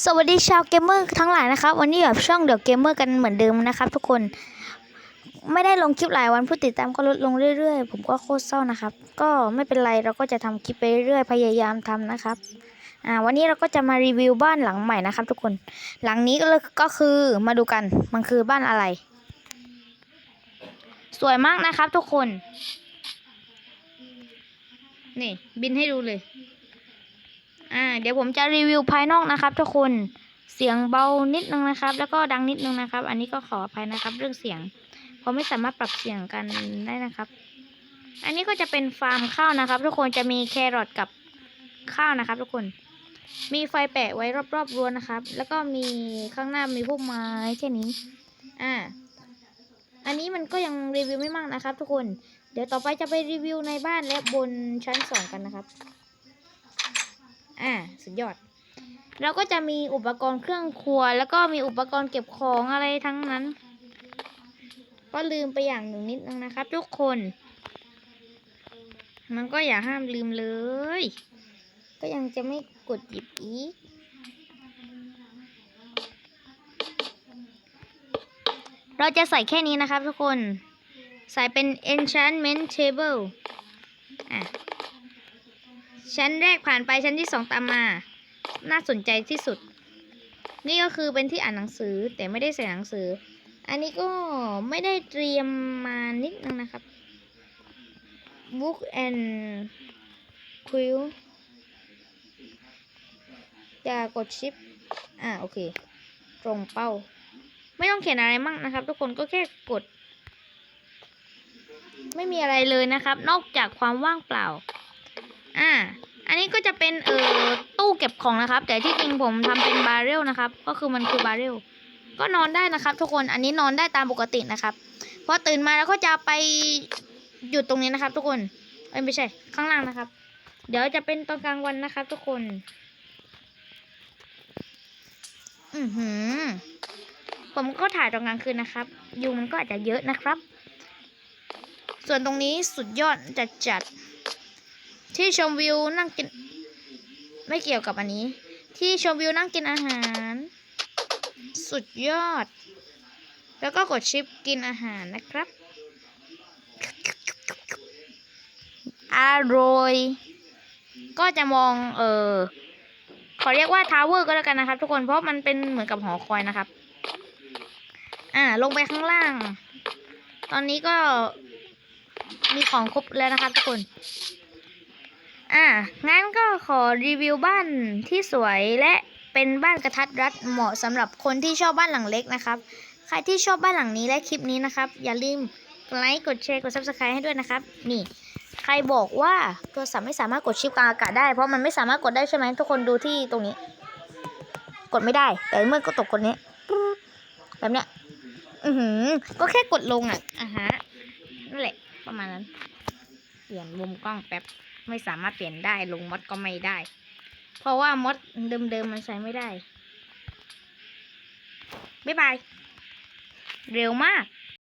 สวัสดีชาวเกมเมอร์ทั้งหลายนะครับ วันนี้แบบช่องเดี๋ยวเกมเมอร์กันเหมือนเดิมนะครับ ทุกคนไม่ได้ลงคลิปหลายวันผู้ติดตามก็ลดลงเรื่อยๆ ผมก็โคตรเศร้านะครับ ก็ไม่เป็นไรเราก็จะทำคลิปไปเรื่อยๆพยายามทำนะครับอ่าวันนี้เราก็จะมารีวิวบ้านหลังใหม่นะครับ ทุกคนหลังนี้ก็เลยก็คือมาดูกันมันคือบ้านอะไร สวยมากนะครับ ทุกคน นี่บินให้ดูเลย อ่า เดี๋ยวผมจะรีวิวภายนอกนะครับ ทุกคน เสียงเบานิดนึงนะครับ แล้วก็ดังนิดนึงนะครับ อันนี้ก็ขออภัยนะครับ เรื่องเสียงเพราะไม่สามารถปรับเสียงกันได้นะครับ อันนี้ก็จะเป็นฟาร์มข้าวนะครับ ทุกคนจะมีแครอทกับข้าวนะครับ ทุกคน มีไฟแปะไว้รอบๆรั้วนะครับ แล้วก็มีข้างหน้ามีพวกไม้แค่นี้ อ่า อันนี้มันก็ยังรีวิวไม่มากนะครับ ทุกคน เดี๋ยวต่อไปจะไปรีวิวในบ้านและบนชั้นสองกันนะครับ อ่าสุดยอด เราก็จะมีอุปกรณ์เครื่องครัว แล้วก็มีอุปกรณ์เก็บของอะไรทั้งนั้น ก็ลืมไปอย่างหนึ่งนิดนึงนะครับ ทุกคน มันก็อย่าห้ามลืมเลย ก็ยังจะไม่กดหยิบอีกเราจะใส่แค่นี้นะครับทุกคน ใส่เป็น enchantment table อะ ชั้นแรกผ่านไปชั้นที่สองตามมา น่าสนใจที่สุด นี่ก็คือเป็นที่อ่านหนังสือแต่ไม่ได้ใส่หนังสือ อันนี้ก็ไม่ได้เตรียมมานิดนึงนะครับ book and quill อย่ากดชิป อ่าโอเค ตรงเป้า ไม่ต้องเขียนอะไรมากนะครับ ทุกคนก็แค่กด ไม่มีอะไรเลยนะครับ นอกจากความว่างเปล่า อ่า อันนี้ก็จะเป็นเอ่อตู้เก็บของนะครับ แต่ที่จริงผมทำเป็นบาร์เรลนะครับ ก็คือมันคือบาร์เรลก็นอนได้นะครับ ทุกคนอันนี้นอนได้ตามปกตินะครับพอตื่นมาแล้วก็จะไปหยุดตรงนี้นะครับ ทุกคนเอ้ยไม่ใช่ ข้างล่างนะครับ เดี๋ยวจะเป็นตอนกลางวันนะครับ ทุกคน อือหือ ผมก็ถ่ายตอนกลางคืนนะครับ ยุงมันก็อาจจะเยอะนะครับ ส่วนตรงนี้สุดยอดจัดจัด ที่ชมวิวนั่งกิน ไม่เกี่ยวกับอันนี้ ที่ชมวิวนั่งกินอาหาร สุดยอด แล้วก็กดชิปกินอาหารนะครับ อร่อย ก็จะมองเออขอเรียกว่าทาวเวอร์ก็แล้วกันนะครับ ทุกคนเพราะมันเป็นเหมือนกับหอคอยนะครับ อ่า ลงไปข้างล่าง ตอนนี้ก็มีของครบแล้วนะครับทุกคน อ่างั้นก็ขอรีวิวบ้านที่สวยและเป็นบ้านกระทัดรัดเหมาะสำหรับคนที่ชอบบ้านหลังเล็กนะครับ ใครที่ชอบบ้านหลังนี้และคลิปนี้นะครับ อย่าลืมไลค์กดแชร์กด subscribe ให้ด้วยนะครับ นี่ ใครบอกว่าโทรศัพท์ไม่สามารถกดชิปกลางอากาศได้เพราะมันไม่สามารถกดได้ใช่ไหมทุกคนดูที่ตรงนี้ กดไม่ได้ แต่เมื่อกดตกกดนี้แบบเนี้ยอือหือ ก็แค่กดลงอะอะฮะนั่นแหละประมาณนั้นเปลี่ยนมุมกล้องแป๊บ ไม่สามารถเปลี่ยนได้ลงมดก็ไม่ได้ เพราะว่ามดเดิมๆมันใช้ไม่ได้ บ๊ายบาย เร็วมาก